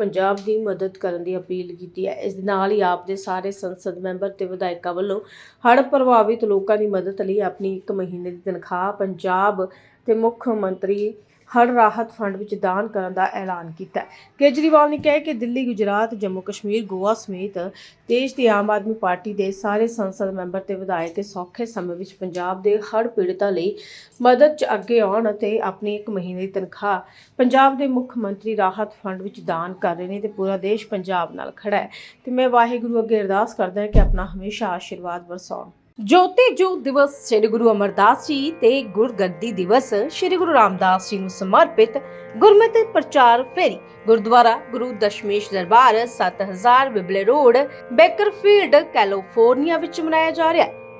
ਪੰਜਾਬ ਦੀ ਮਦਦ ਕਰਨ ਦੀ ਅਪੀਲ ਕੀਤੀ ਹੈ। ਇਸ ਦੇ ਨਾਲ ਹੀ ਆਪ ਦੇ ਸਾਰੇ ਸੰਸਦ ਮੈਂਬਰ ਤੇ ਵਿਧਾਇਕਾਂ ਵੱਲੋਂ ਹੜ੍ਹ ਪ੍ਰਭਾਵਿਤ ਲੋਕਾਂ ਦੀ ਮਦਦ ਲਈ ਆਪਣੀ 1 ਮਹੀਨੇ ਦੀ ਤਨਖਾਹ ਪੰਜਾਬ ਤੇ ਮੁੱਖ ਮੰਤਰੀ ਹੜ੍ਹ ਰਾਹਤ ਫੰਡ ਵਿੱਚ ਦਾਨ ਕਰਨ ਦਾ ਐਲਾਨ ਕੀਤਾ ਕੇਜਰੀਵਾਲ ਨੇ ਕਿਹਾ ਕਿ ਦਿੱਲੀ, ਗੁਜਰਾਤ, ਜੰਮੂ, ਕਸ਼ਮੀਰ, ਗੋਆ ਸਮੇਤ ਦੇਸ਼ ਦੀ ਆਮ ਆਦਮੀ ਪਾਰਟੀ ਦੇ ਸਾਰੇ ਸੰਸਦ ਮੈਂਬਰ ਤੇ ਵਿਧਾਇਕ ਸੌਖੇ ਸਮੇਂ ਵਿੱਚ ਪੰਜਾਬ ਦੇ ਹੜ੍ਹ ਪੀੜਤਾਂ ਲਈ ਮਦਦ 'ਚ ਅੱਗੇ ਆਉਣ ਅਤੇ ਆਪਣੀ 1 ਮਹੀਨੇ ਦੀ ਤਨਖਾਹ ਪੰਜਾਬ ਦੇ ਮੁੱਖ ਮੰਤਰੀ ਰਾਹਤ ਫੰਡ ਵਿੱਚ ਦਾਨ ਕਰ ਰਹੇ ਨੇ ਤੇ ਪੂਰਾ ਦੇਸ਼ ਪੰਜਾਬ ਨਾਲ ਖੜਾ ਹੈ। ਤੇ ਮੈਂ ਵਾਹਿਗੁਰੂ ਅੱਗੇ ਅਰਦਾਸ ਕਰਦਾ ਹਾਂ ਕਿ ਆਪਣਾ ਹਮੇਸ਼ਾ ਆਸ਼ੀਰਵਾਦ ਵਰਸਾਉਣ। ਜੋਤੀ ਜੋਤ ਦਿਵਸ ਸ੍ਰੀ ਗੁਰੂ ਅਮਰਦਾਸ ਜੀ ਤੇ ਗੁਰਗੱਦੀ ਦਿਵਸ ਸ੍ਰੀ ਗੁਰੂ ਰਾਮਦਾਸ ਜੀ ਨੂੰ ਸਮਰਪਿਤ ਗੁਰਮਤਿ ਪ੍ਰਚਾਰ ਫੇਰੀ। Gurdwara Guru Dashmesh Darbar 7000 Wible road, Bakersfield, California ਵਿੱਚ ਮਨਾਇਆ ਜਾ ਰਿਹਾ ਹੈ।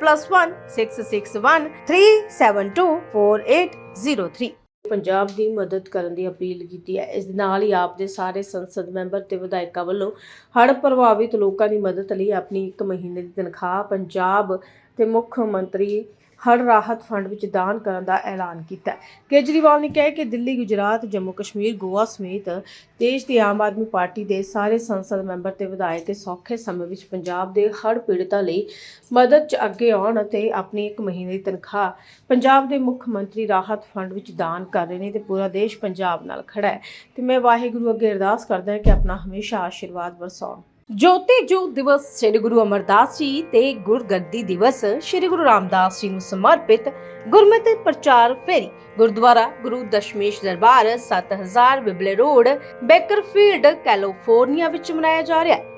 +1 661 3724803 ਪੰਜਾਬ ਦੀ ਮਦਦ ਕਰਨ ਦੀ ਅਪੀਲ ਕੀਤੀ ਹੈ। ਇਸ ਦੇ ਨਾਲ ਹੀ ਆਪ ਦੇ ਸਾਰੇ ਸੰਸਦ ਮੈਂਬਰ ਤੇ ਵਿਧਾਇਕਾਂ ਵੱਲੋਂ ਹੜ੍ਹ ਪ੍ਰਭਾਵਿਤ ਲੋਕਾਂ ਦੀ ਮਦਦ ਲਈ ਆਪਣੀ 1 ਮਹੀਨੇ ਦੀ ਤਨਖਾਹ ਪੰਜਾਬ ਤੇ ਮੁੱਖ ਮੰਤਰੀ ਹੜ੍ਹ ਰਾਹਤ ਫੰਡ ਵਿੱਚ ਦਾਨ ਕਰਨ ਦਾ ਐਲਾਨ ਕੀਤਾ। ਕੇਜਰੀਵਾਲ ਨੇ ਕਿਹਾ ਕਿ ਦਿੱਲੀ, ਗੁਜਰਾਤ, ਜੰਮੂ, ਕਸ਼ਮੀਰ, ਗੋਆ ਸਮੇਤ ਦੇਸ਼ ਦੀ ਆਮ ਆਦਮੀ ਪਾਰਟੀ ਦੇ ਸਾਰੇ ਸੰਸਦ ਮੈਂਬਰ ਤੇ ਵਿਧਾਇਕ ਸੌਖੇ ਸਮੇਂ ਵਿੱਚ ਪੰਜਾਬ ਦੇ ਹੜ੍ਹ ਪੀੜਤਾਂ ਲਈ ਮਦਦ 'ਚ ਅੱਗੇ ਆਉਣ ਅਤੇ ਆਪਣੀ 1 ਮਹੀਨੇ ਦੀ ਤਨਖਾਹ ਪੰਜਾਬ ਦੇ ਮੁੱਖ ਮੰਤਰੀ ਰਾਹਤ ਫੰਡ ਵਿੱਚ ਦਾਨ ਕਰ ਰਹੇ ਨੇ ਤੇ ਪੂਰਾ ਦੇਸ਼ ਪੰਜਾਬ ਨਾਲ ਖੜਾ ਹੈ। ਤੇ ਮੈਂ ਵਾਹਿਗੁਰੂ ਅੱਗੇ ਅਰਦਾਸ ਕਰਦਾ ਹਾਂ ਕਿ ਆਪਣਾ ਹਮੇਸ਼ਾ ਆਸ਼ੀਰਵਾਦ ਵਰਸਾਉਣ। ਜੋਤੀ ਜੋਤ ਦਿਵਸ ਸ੍ਰੀ ਗੁਰੂ ਅਮਰਦਾਸ ਜੀ ਤੇ ਗੁਰਗੱਦੀ ਦਿਵਸ ਸ੍ਰੀ ਗੁਰੂ ਰਾਮਦਾਸ ਜੀ ਨੂੰ ਸਮਰਪਿਤ ਗੁਰਮਤਿ ਪ੍ਰਚਾਰ ਫੇਰੀ। Gurdwara Guru Dashmesh Darbar 7000 Wible road, Bakersfield, California ਵਿੱਚ ਮਨਾਇਆ ਜਾ ਰਿਹਾ ਹੈ।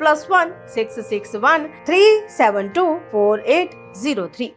plus 1 6 6 1 3 7 2 4 8 0 3